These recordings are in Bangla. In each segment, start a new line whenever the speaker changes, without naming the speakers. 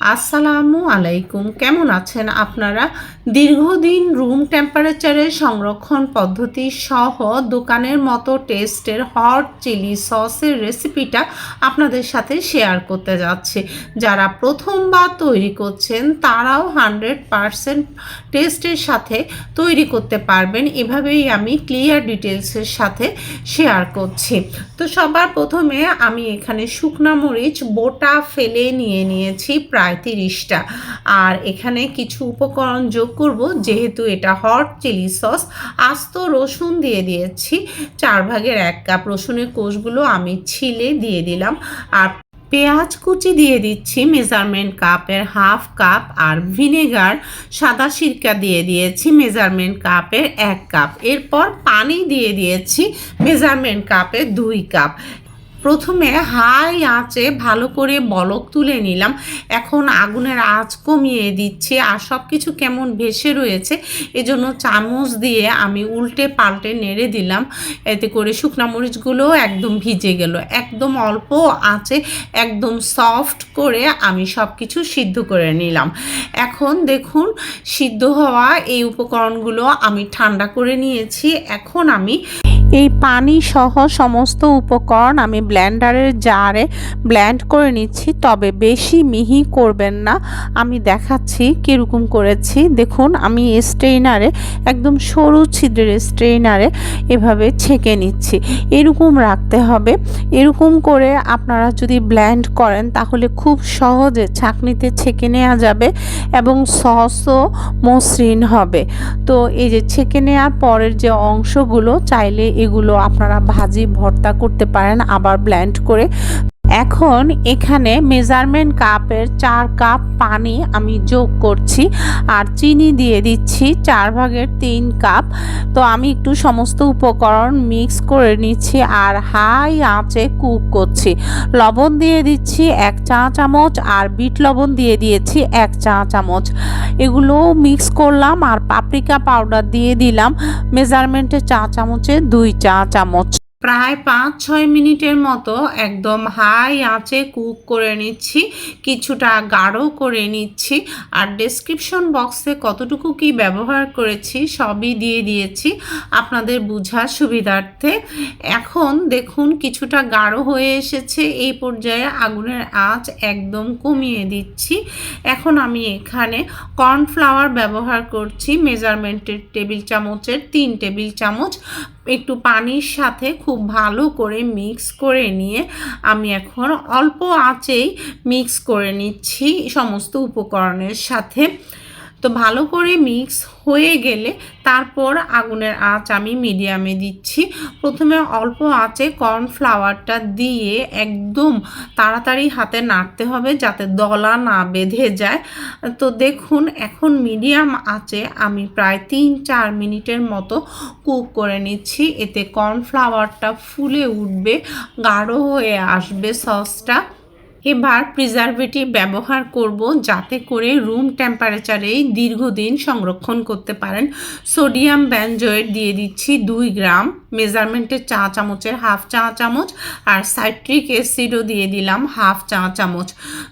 আসসালামু আলাইকুম। কেমন আছেন আপনারা? দীর্ঘদিন রুম টেম্পারেচারে সংরক্ষণ পদ্ধতি সহ দোকানের মতো টেস্টের হট চিলি সসের রেসিপিটা আপনাদের সাথে শেয়ার করতে যাচ্ছি। যারা প্রথমবার তৈরি করছেন, তারাও হান্ড্রেড পারসেন্ট টেস্টের সাথে তৈরি করতে পারবেন। এভাবেই আমি ক্লিয়ার ডিটেলসের সাথে শেয়ার করছি। তো সবার প্রথমে আমি এখানে শুকনা মরিচ, বোটা ফেলে নিয়ে নিয়েছি প্রায় তিরিশটা। আর এখানে কিছু উপকরণ যোগ করব, যেহেতু এটা হট চিলি সস আস্ত রসুন দিয়ে দিয়েছি। চার ভাগের এক কাপ রসুনের কোষগুলো আমি ছিলে দিয়ে দিলাম। আর পেঁয়াজ কুচি দিয়ে দিচ্ছি মেজারমেন্ট কাপের হাফ কাপ আর ভিনেগার সাদা সিরকা দিয়ে দিয়েছি মেজারমেন্ট কাপের এক কাপ এরপর পানি দিয়ে দিয়েছি মেজারমেন্ট কাপের দুই কাপ প্রথমে হাই আঁচে ভালো করে বলক তুলে নিলাম। এখন আগুনের আঁচ কমিয়ে দিচ্ছি আর সব কিছু কেমন ভেসে রয়েছে, এজন্য চামচ দিয়ে আমি উল্টে পাল্টে নেড়ে দিলাম। এতে করে শুকনা মরিচগুলো একদম ভিজে গেল। একদম অল্প আঁচে একদম সফট করে আমি সব কিছু সিদ্ধ করে নিলাম। এখন দেখুন, সিদ্ধ হওয়া এই উপকরণগুলো আমি ঠান্ডা করে নিয়েছি। এখন আমি এই পানি সহ সমস্ত উপকরণ আমি ব্ল্যান্ডারের জারে ব্ল্যান্ড করে নিচ্ছি, তবে বেশি মিহি করবেন না। আমি দেখাচ্ছি কীরকম করেছি। দেখুন, আমি স্ট্রেইনারে, একদম সরু ছিদ্রের স্ট্রেইনারে এভাবে ছেঁকে নিচ্ছি। এরকম রাখতে হবে। এরকম করে আপনারা যদি ব্ল্যান্ড করেন, তাহলে খুব সহজে ছাঁকনিতে ছেঁকে নেওয়া যাবে এবং সসও মসৃণ হবে। তো এই যে ছেঁকে নেওয়ার পরের যে অংশগুলো, চাইলে এগুলো আপনারা ভাজি ভর্তা করতে পারেন আবার ব্ল্যান্ড করে এখন এখানে মেজারমেন্ট কাপের চার কাপ পানি আমি যোগ করছি আর চিনি দিয়ে দিচ্ছি চার ভাগের তিন কাপ তো আমি একটু সমস্ত উপকরণ মিক্স করে নিচ্ছি আর হাই আঁচে কুক করছি। লবণ দিয়ে দিচ্ছি এক চা চামচ আর বিট লবণ দিয়ে দিয়েছি এক চা চামচ। এগুলো মিক্স করলাম আর পাপরিকা পাউডার দিয়ে দিলাম। মেজারমেন্টের চা চামচে দুই চা চামচ। প্রায় পাঁচ, ছয় মিনিটের মতো একদম হাই আঁচে কুক করে নিচ্ছি, কিছুটা গাঢ় করে নিচ্ছি আর ডেসক্রিপশন বক্সে কতটুকু কি ব্যবহার করেছি সবই দিয়ে দিয়েছি আপনাদের বোঝার সুবিধার্থে। এখন দেখুন কিছুটা গাঢ় হয়ে এসেছে, এই পর্যায়ে আগুনের আঁচ একদম কমিয়ে দিচ্ছি। এখন আমি এখানে কর্নফ্লাওয়ার ব্যবহার করছি মেজারমেন্টের টেবিল চামচের তিন টেবিল চামচ একটু পানির সাথে খুব ভালো করে মিক্স করে নিয়ে আমি এখন অল্প আঁচেই মিক্স করে নিচ্ছি সমস্ত উপকরণের সাথে। তো ভালো করে মিক্স হয়ে গেলে তারপর আগুনের আঁচ আমি মিডিয়ামে দিচ্ছি। প্রথমে অল্প আঁচে কর্নফ্লাওয়ারটা দিয়ে একদম তাড়াতাড়ি হাতে নাড়তে হবে যাতে দলা না বেঁধে যায়। তো দেখুন, এখন মিডিয়াম আঁচে আমি প্রায় তিন চার মিনিটের মতো কুক করে নিচ্ছি। এতে কর্নফ্লাওয়ারটা ফুলে উঠবে, গাঢ় হয়ে আসবে সসটা এবার প্রিজারভেটিভ ব্যবহার করব যাতে করে রুম টেম্পারেচারেই দীর্ঘদিন সংরক্ষণ করতে পারেন। সোডিয়াম ব্যানজয়েড দিয়ে দিচ্ছি দুই গ্রাম মেজারমেন্টের চা চামচের হাফ চা চামচ আর সাইট্রিক অ্যাসিডও দিয়ে দিলাম হাফ চা চামচ।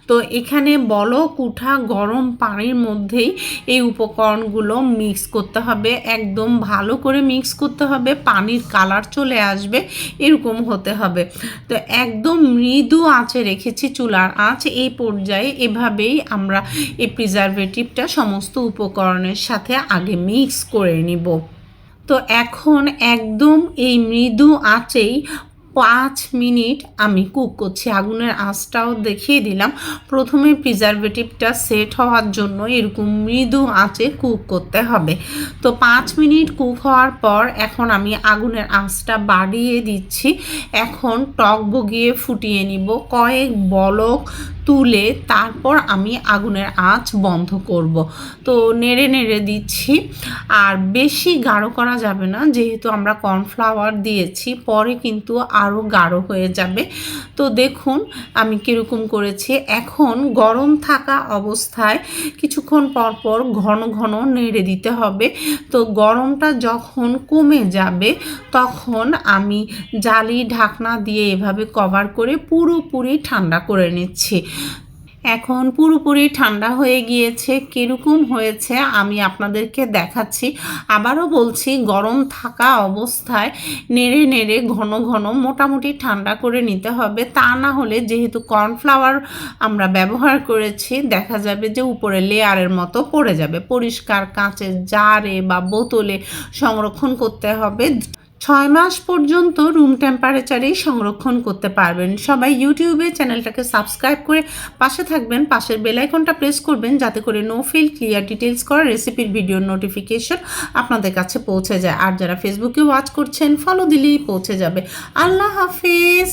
তো এখানে বলক উঠা গরম পানির মধ্যেই এই উপকরণগুলো মিক্স করতে হবে। একদম ভালো করে মিক্স করতে হবে, পানির কালার চলে আসবে, এরকম হতে হবে। তো একদম মৃদু আঁচে রেখেছি চুলার আঁচ এই পর্যায়ে এভাবেই আমরা এই প্রিজারভেটিভটা সমস্ত উপকরণের সাথে আগে মিক্স করে নিব। তো এখন একদম এই মৃদু আঁচেই পাঁচ মিনিট আমি কুক করছি। আগুনের আঁচটাও দেখিয়ে দিলাম। প্রথমে প্রিজারভেটিভটা সেট হওয়ার জন্য এরকম মৃদু আঁচে কুক করতে হবে। তো পাঁচ মিনিট কুক হওয়ার পর এখন আমি আগুনের আঁচটা বাড়িয়ে দিচ্ছি। এখন টক বগিয়ে ফুটিয়ে নিব। কয়েক বলক তুলে তারপর আমি আগুনের আঁচ বন্ধ করব। তো নেড়ে নেড়ে দিচ্ছি। আর বেশি গাঢ় করা যাবে না, যেহেতু আমরা কর্নফ্লাওয়ার দিয়েছি, পরে কিন্তু আরও গাঢ় হয়ে যাবে। তো দেখুন, আমি কীরকম করেছি। এখন গরম থাকা অবস্থায় কিছুক্ষণ পর পর ঘন ঘন নেড়ে দিতে হবে। তো গরমটা যখন কমে যাবে, তখন আমি জালি ঢাকনা দিয়ে এভাবে কভার করে পুরোপুরি ঠান্ডা করে নিচ্ছি। এখন পুরোপুরি ঠান্ডা হয়ে গিয়েছে, কীরকম হয়েছে আমি আপনাদেরকে দেখাচ্ছি। আবারও বলছি, গরম থাকা অবস্থায় নেড়ে নেড়ে ঘন ঘন মোটামুটি ঠান্ডা করে নিতে হবে। তা না হলে যেহেতু কর্নফ্লাওয়ার আমরা ব্যবহার করেছি, দেখা যাবে যে উপরে লেয়ারের মতো পড়ে যাবে। পরিষ্কার কাঁচের জারে বা বোতলে সংরক্ষণ করতে হবে। ছয় মাস পর্যন্ত রুম টেম্পারেচারেই সংরক্ষণ করতে পারবেন। সবাই ইউটিউবে চ্যানেলটাকে সাবস্ক্রাইব করে পাশে থাকবেন, পাশের বেলাইকনটা প্রেস করবেন, যাতে করে নো ফিল ক্লিয়ার ডিটেলস করা রেসিপির ভিডিওর নোটিফিকেশন আপনাদের কাছে পৌঁছে যায়। আর যারা ফেসবুকে ওয়াচ করছেন ফলো দিলেই পৌঁছে যাবে। আল্লাহ হাফিজ!